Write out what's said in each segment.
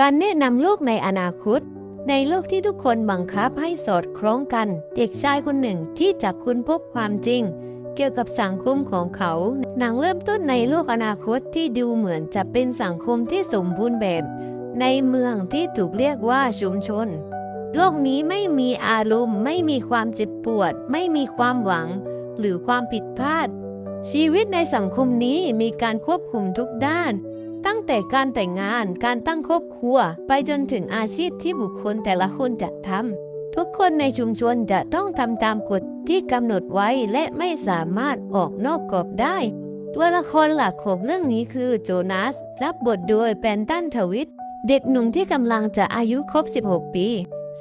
การแนะนำลูกในอนาคต ในโลกที่ทุกคนบังคับให้สอดคล้องกัน เด็กชายคนหนึ่งที่จะค้นพบความจริง เกี่ยวกับสังคมของเขา หนังเริ่มต้นในโลกอนาคตที่ดูเหมือนจะเป็นสังคมที่สมบูรณ์แบบ ในเมืองที่ถูกเรียกว่าชุมชน โลกนี้ไม่มีอารมณ์ ไม่มีความเจ็บปวด ไม่มีความหวัง หรือความผิดพลาด ชีวิตในสังคมนี้มีการควบคุมทุกด้าน ตั้งแต่การแต่งงานการตั้งครอบครัว ไปจนถึงอาชีพที่บุคคลแต่ละคนจะทำทุกคนในชุมชนจะต้องทำตามกฎที่กำหนดไว้และไม่สามารถออกนอกกรอบได้ ตัวละครหลักของเรื่องนี้คือโจนาส รับบทโดยแปนตันทวิต เด็กหนุ่มที่กำลังจะอายุครบ 16 ปี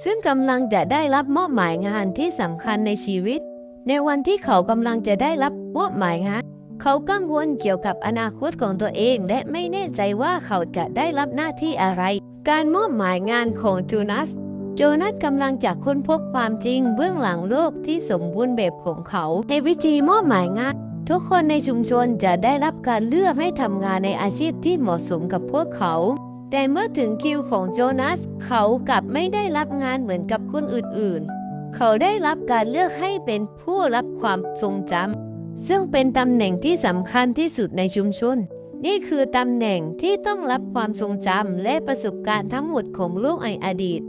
ซึ่งกำลังจะได้รับมอบหมายงานที่สำคัญในชีวิต ในวันที่เขากำลังจะได้รับมอบหมายงาน เขากังวลเกี่ยวกับอนาคตของตัวเองและไม่แน่ใจว่าเขาจะได้รับหน้าที่อะไร การมอบหมายงานของโจนัส โจนัสกำลังจะค้นพบความจริงเบื้องหลังโลกที่สมบูรณ์แบบของเขา ในวิธีมอบหมายงาน ทุกคนในชุมชนจะได้รับการเลือกให้ทำงานในอาชีพที่เหมาะสมกับพวกเขาแต่เมื่อถึงคิวของโจนัส เขากลับไม่ได้รับงานเหมือนกับคนอื่นๆ เขาได้รับการเลือกให้เป็นผู้รับความทรงจำ ซึ่งเป็นตำแหน่งที่สำคัญที่สุดในชุมชน นี่คือตำแหน่งที่ต้องรับความทรงจำและประสบการณ์ทั้งหมดของโลกในอดีต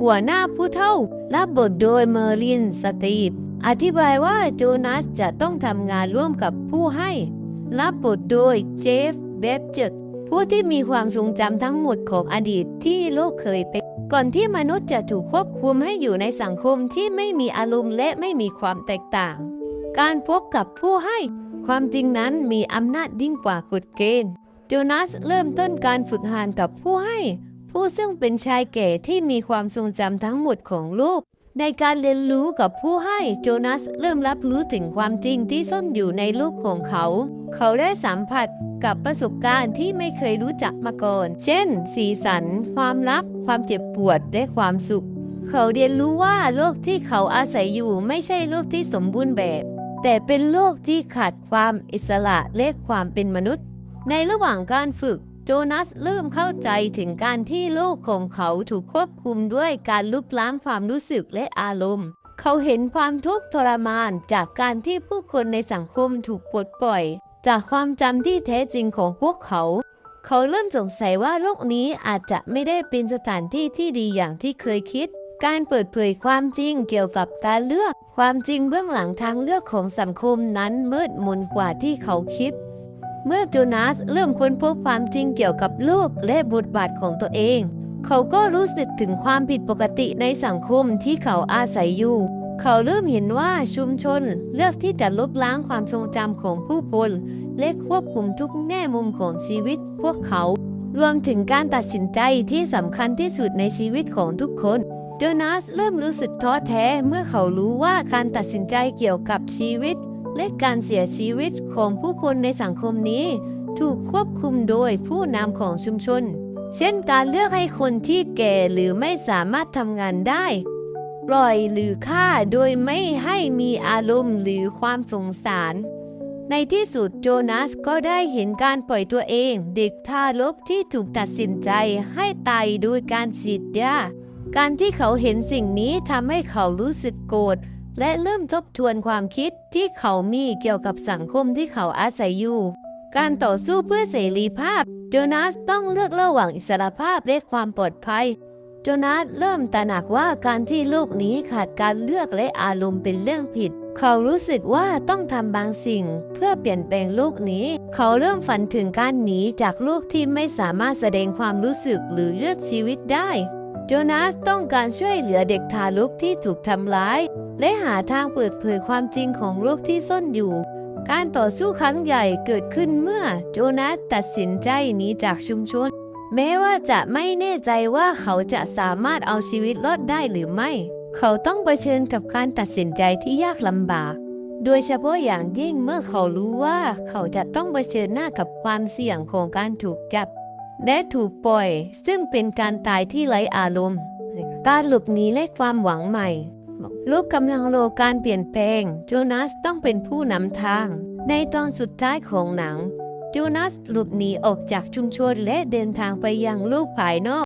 หัวหน้าผู้เท่า รับบทโดยเมอร์ลินสตีฟอธิบายว่าโจนัสจะต้องทำงานร่วมกับผู้ให้ รับบทโดยเจฟเบบเจตผู้ที่มีความทรงจำทั้งหมดของอดีตที่โลกเคยเป็น ก่อนที่มนุษย์จะถูกควบคุมให้อยู่ในสังคมที่ไม่มีอารมณ์และไม่มีความแตกต่าง การพบกับผู้ให้ ความจริงนั้นมีอำนาจยิ่งกว่ากฎเกณฑ์ โจนัสเริ่มต้นการฝึกหัดกับผู้ให้ ผู้ซึ่งเป็นชายแก่ที่มีความทรงจำทั้งหมดของโลกในการเรียนรู้กับผู้ให้ โจนัสเริ่มรับรู้ถึงความจริงที่ซ่อนอยู่ในโลกของเขา เขาได้สัมผัสกับประสบการณ์ที่ไม่เคยรู้จักมาก่อน เช่น สีสัน ความรักความเจ็บปวด และความสุข เขาเรียนรู้ว่าโลกที่เขาอาศัยอยู่ไม่ใช่โลกที่สมบูรณ์แบบ แต่เป็นโลกที่ขาดความอิสระและความเป็นมนุษย์ ในระหว่างการฝึก โจนัสเริ่มเข้าใจถึงการที่โลกของเขาถูกควบคุมด้วยการลุกล้ำความรู้สึกและอารมณ์ เขาเห็นความทุกข์ทรมานจากการที่ผู้คนในสังคมถูกปลดปล่อย จากความจำที่แท้จริงของพวกเขา เขาเริ่มสงสัยว่าโลกนี้อาจจะไม่ได้เป็นสถานที่ที่ดีอย่างที่เคยคิด การเปิดเผยความจริงเกี่ยวกับการเลือก ความจริงเบื้องหลังทางเลือกของสังคมนั้นมืดมนกว่าที่เขาคิด เมื่อโจนาสเริ่มค้นพบความจริงเกี่ยวกับโลกและบทบาทของตัวเอง เขาก็รู้สึกถึงความผิดปกติในสังคมที่เขาอาศัยอยู่ เขาเริ่มเห็นว่าชุมชนเลือกที่จะลบล้างความทรงจำของผู้คนและควบคุมทุกแง่มุมของชีวิตพวกเขา รวมถึงการตัดสินใจที่สำคัญที่สุดในชีวิตของทุกคน โจนาสเริ่มรู้สึกท้อแท้เมื่อเขารู้ว่าการตัดสินใจเกี่ยวกับชีวิต และการเสียชีวิตของผู้คนในสังคมนี้ ถูกควบคุมโดยผู้นำของชุมชน เช่นการเลือกให้คนที่แก่หรือไม่สามารถทำงานได้ ปล่อยหรือฆ่าโดยไม่ให้มีอารมณ์หรือความสงสาร ในที่สุดโจนัสก็ได้เห็นการปล่อยตัวเอง เด็กทารกที่ถูกตัดสินใจให้ตายโดยการฉีดยา การที่เขาเห็นสิ่งนี้ทำให้เขารู้สึกโกรธและเริ่มทบทวนความคิดที่เขามีเกี่ยวกับสังคมที่เขาอาศัยอยู่ การต่อสู้เพื่อเสรีภาพ โจนาสต้องเลือกระหว่างอิสรภาพและความปลอดภัย โจนาสเริ่มตระหนักว่าการที่โลกนี้ขาดการเลือกและอารมณ์เป็นเรื่องผิด เขารู้สึกว่าต้องทำบางสิ่งเพื่อเปลี่ยนแปลงโลกนี้ เขาเริ่มฝันถึงการหนีจากโลกที่ไม่สามารถแสดงความรู้สึกหรือเลือกชีวิตได้ โจนาสต้องการช่วยเหลือเด็กทารกที่ถูกทำร้าย และหาทางเปิดเผยความจริงของโลกที่ซ่อนอยู่ การต่อสู้ครั้งใหญ่เกิดขึ้นเมื่อโจนาสตัดสินใจหนีจากชุมชน แม้ว่าจะไม่แน่ใจว่าเขาจะสามารถเอาชีวิตรอดได้หรือไม่ เขาต้องเผชิญกับการตัดสินใจที่ยากลำบาก โดยเฉพาะอย่างยิ่งเมื่อเขารู้ว่าเขาจะต้องเผชิญหน้ากับความเสี่ยงของการถูกจับ และถูกปล่อย ซึ่งเป็นการตายที่ไร้อารมณ์ การหลบหนีและความหวังใหม่ลูกกำลังรอการเปลี่ยนแปลง โจนัสต้องเป็นผู้นำทาง ในตอนสุดท้ายของหนัง โจนัสหลบหนีออกจากชุมชนและเดินทางไปยังโลกภายนอก